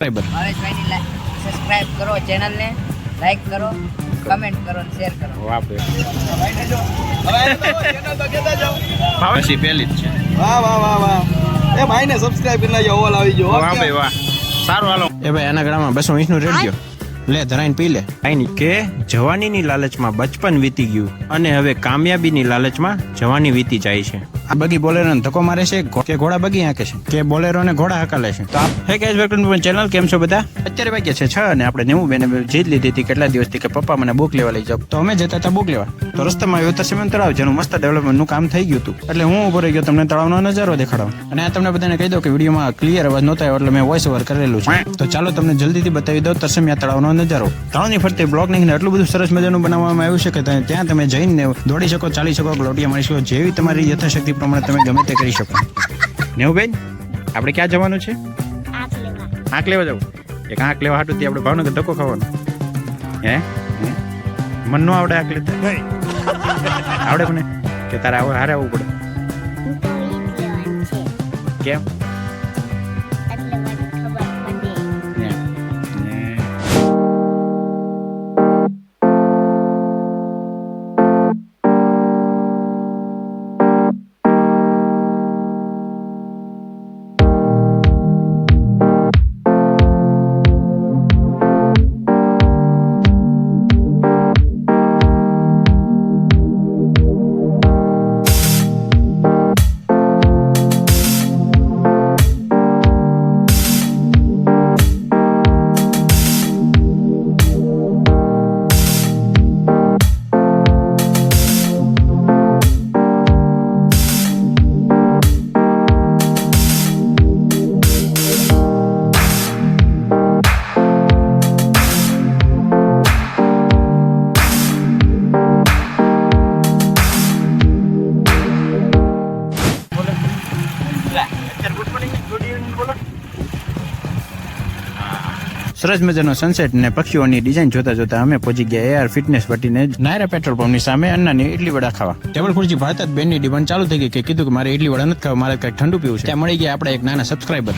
ભાવેશભાઈની subscribe કરો ચેનલને like કરો કમેન્ટ કરો અને શેર કરો. વાપરે પછી પહેલી જ છે. વાહ વાહ વાહ વાહ. એ ભાઈને સબસ્ક્રાઇબ કરી નાખજો ઓલ આવી ગયો. વાહ ભાઈ વાહ. સારું હાલો. એ ભાઈ એના ગળામાં બસો વીસનું રેડિયો લે ધરાઈને પી લે. કાંઈ કે જવાનીની લાલચમાં બચપન વીતી ગયું અને હવે કામયાબીની લાલચમાં જવાની વીતી જાય છે. આ બગી બોલેરો ને ધક્કો મારે છે? કે ઘોડા બગી હાંકે છે? કે બોલેરો ને ઘોડા હકાલે છે? તો આપ હે ગેસ વેલકમ ચેનલ કેમ છો બધા? અત્યારે વાગ્યા છે છ અને આપણે નેવું બેને જીત લીધી હતી કેટલા દિવસથી કે પપ્પા મને બુક લેવા લઈ જાવ તો અમે જતા હતા બુક લેવા. તો રસ્તામાં આવ્યો તો સિમેન્ટ તળાવ જેનું મસ્ત ડેવલપમેન્ટનું કામ થઈ ગયું હતું. એટલે હું ઊભો રહી ગયો તમને તળાવનો નજારો દેખાડો અને આ તમને બધાને કહી દો કે વિડીયોમાં ક્લિયર અવાજ નહોતો એટલે મેં વોઇસ ઓવર કરેલું છે. તો ચાલો તમને જલ્દીથી બતાવી દો તરસમિયા તળાવનો નજારો. તળાવની ફરતે બ્લોક નાખીને એટલું બધું સરસ મજાનું બનાવવામાં આવ્યું છે કે ત્યાં તમે જઈને દોડી શકો, ચાલી શકો ગ્લોટિયા મારી શકો. જેવી તમારી યથાશક્તિ પ્રમાણે તમે ગમે તે કરી શકો. નેવુબેન આપણે ક્યાં જવાનું છે? આંખ લેવા જવું. એક આંખ લેવા હાટું આપણે ભાવનગર ધક્કો ખાવાનો. હે? મન નો આવડે આંખ લેતા. આવડે મને? કે તારે આવું હારે આવવું પડે. કેમ? સરસ મજાનો સનસેટ અને પક્ષીઓની ડિઝાઇન જોતા જોતા અમે પહોંચી ગયા. એઆર ફિટનેસ વટીને નાયરા પેટ્રોલ પંપની સામે અન્નાની ઇડલી વડા ખાવા. ટેબલ ખુરશી ભાત બેનની ડિમાન્ડ ચાલુ થઈ ગઈ કે કીધું કે મારે ઇડલી વડા નથી ખાવા મારે કંઈક ઠંડુ પીવું છે. ત્યાં મળી ગયા આપણે એક નાના સબસ્ક્રાઈબર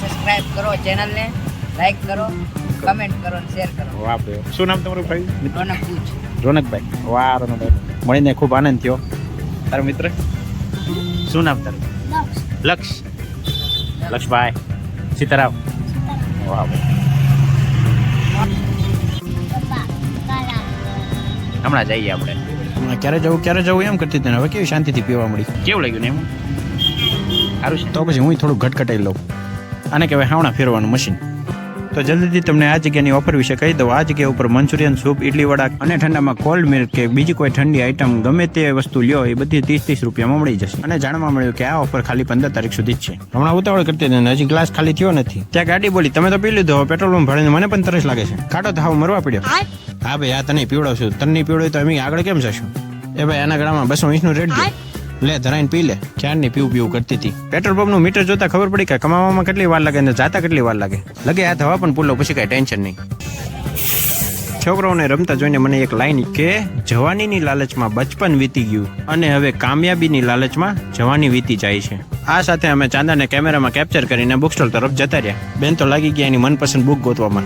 સબસ્ક્રાઇબ કરો ચેનલને લાઈક કરો કમેન્ટ કરો અને શેર કરો. વાપરે શું નામ તમારું ભાઈ? રોનક પૂછ રોનકભાઈ. વાહ રોનકભાઈ. મળીને ખૂબ આનંદ થયો. તારો મિત્ર? શું નામ તારું? લક્ષ. લક્ષભાઈ. સીતારામ. વાહ હમણાં જઈએ આપણે. ક્યારે જવું ક્યારે જવું એમ કરતી તને હવે કેવી શાંતિથી પીવા મળી. કેવું લાગ્યું ને એમ? સારું છે. તો પછી હું થોડું ઘટઘટાઈ લઉં. આને કહેવાય હાવણા ફેરવાનું મશીન તો જલ્દીથી તમને આ જગ્યાની ઓફર વિશે કહી દઉં. આ જગ્યા ઉપર મંચુરિયન સૂપ ઇડલી વડા અને ઠંડામાં કોલ્ડ મિલ્ક કે બીજી કોઈ ઠંડી આઈટમ ગમે તે વસ્તુ લ્યો એ બધી ત્રીસ ત્રીસ રૂપિયામાં મળી જશે. અને જાણવા મળ્યું કે આ ઓફર ખાલી પંદર તારીખ સુધી જ છે. હમણાં ઉતાવળ કરતી હતી હજી ગ્લાસ ખાલી થયો નથી. ત્યાં ગાડી બોલી તમે તો પી લીધો પેટ્રોલ પંપ ભાડીને મને પણ તરસ લાગે છે. કાઢો થાવ હાવ મરવા પડ્યો. હા ભાઈ આ તને પીવડાવશું. તને નહીં તો અમે આગળ કેમ જશું? એ ભાઈ આના ગળામાં બસો વીસનું રેટ લે, ધરાઈને પી લે. ક્યારની પીવું પીવું કરતી હતી? પેટ્રોલ પંપનું મીટર જોતા ખબર પડી કે કમાવામાં કેટલી વાર લાગે ને જાતા કેટલી વાર લાગે. લગે આ હવા પણ પૂલો, પછી કઈ ટેન્શન નહીં. છોકરાઓને રમતા જોઈને મને એક લાઈન કે, જવાનીની લાલચમાં બચપન વીતી ગયું અને હવે કામયાબીની લાલચમાં જવાની વીતી જાય છે. આ સાથે અમે ચાંદાને કેમેરામાં કેપ્ચર કરીને બુક સ્ટોલ તરફ જતા રહ્યા. બેન તો લાગી ગયા એની મનપસંદ બુક ગોતવામાં.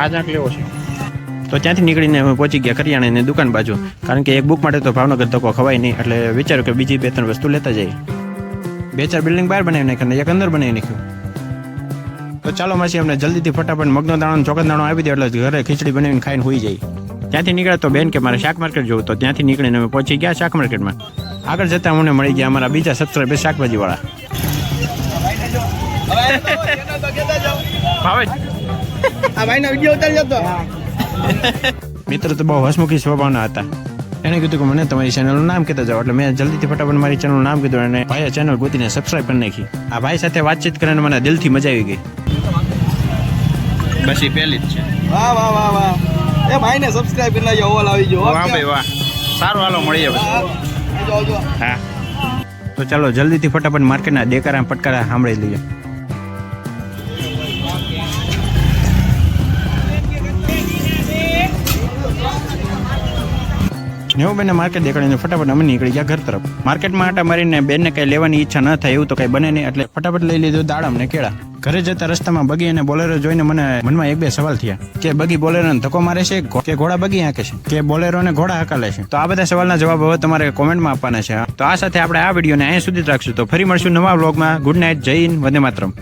આ જ લેવો છે. તો ત્યાંથી નીકળીને અમે પહોંચી ગયા કરિયાણાની દુકાન બાજુ. કારણ કે એક બુક માટે તો ભાવનગર ધક્કો ખવાય નહીં એટલે વિચાર્યું કે બીજી બે ત્રણ વસ્તુ લેતા જઈએ. બે ચાર બિલ્ડિંગ બહાર બનાવી નાખી અને એક અંદર બનાવી નાખ્યું. તો ચાલો માસી અમને જલ્દીથી ફટાફટ મગનો દાણો ચોકન દાણો આપી દે એટલે ઘરે ખીચડી બનાવીને ખાઈને હોઈ જાય ત્યાંથી નીકળ્યા તો બેન કે મારે શાક માર્કેટ જવું તો ત્યાંથી નીકળીને અમે પહોંચી ગયા શાક માર્કેટમાં. આગળ જતા અમને મળી ગયા અમારા બીજા સબસ્ક્રાઈબર શાકભાજીવાળા. ભાવે આ ભાઈનો વીડિયો ઉતારી જતો. મિત્ર તો બહુ હસમુખી સ્વભાવના હતા. એને કીધું કે મને તમારી ચેનલનું નામ કહેતા જાઓ. એટલે મેં જલ્દીથી ફટાફટ મારી ચેનલનું નામ કીધું અને ભાઈએ ચેનલ ગોતીને સબસ્ક્રાઈબ કરી નાખી. આ ભાઈ સાથે વાતચીત કરીને મને દિલથી મજા આવી ગઈ. બસ એ પહેલી જ છે. વાહ વાહ વાહ વાહ. એ ભાઈને સબસ્ક્રાઇબ કરી નાખજો ઓલ આવી ગયો. વાહ ભાઈ વાહ. સારું હાલો મળીએ પછી. જો જો હા. તો ચાલો જલ્દીથી ફટાફટ માર્કેટના દેકારા પટકારા સાંભળી લઈએ. નેવું બેને માર્કેટ દેખાડીને ફટાફટ અમે નીકળી ગયા ઘર તરફ. માર્કેટમાં આટા મારીને બેનને કઈ લેવાની ઈચ્છા ન થાય એવું તો કઈ બને નહીં, એટલે ફટાફટ લઈ લીધું દાડમ ને કેળા. ઘરે જતા રસ્તામાં બગી અને બોલેરો જોઈને મને મનમાં એક બે સવાલ થયા. કે બગી બોલેરોને ધક્કો મારે છે કે ઘોડા બગી હાંકે છે? કે બોલેરો ને ઘોડા હકાલે છે? તો આ બધા સવાલના જવાબ હવે તમારે કોમેન્ટમાં આપવાના છે તો આ સાથે આપણે આ વિડીયોને અહીંયા સુધી રાખશું. તો ફરી મળશું નવા વ્લોગમાં ગુડ નાઇટ જય હિન્દ, વંદે માતરમ.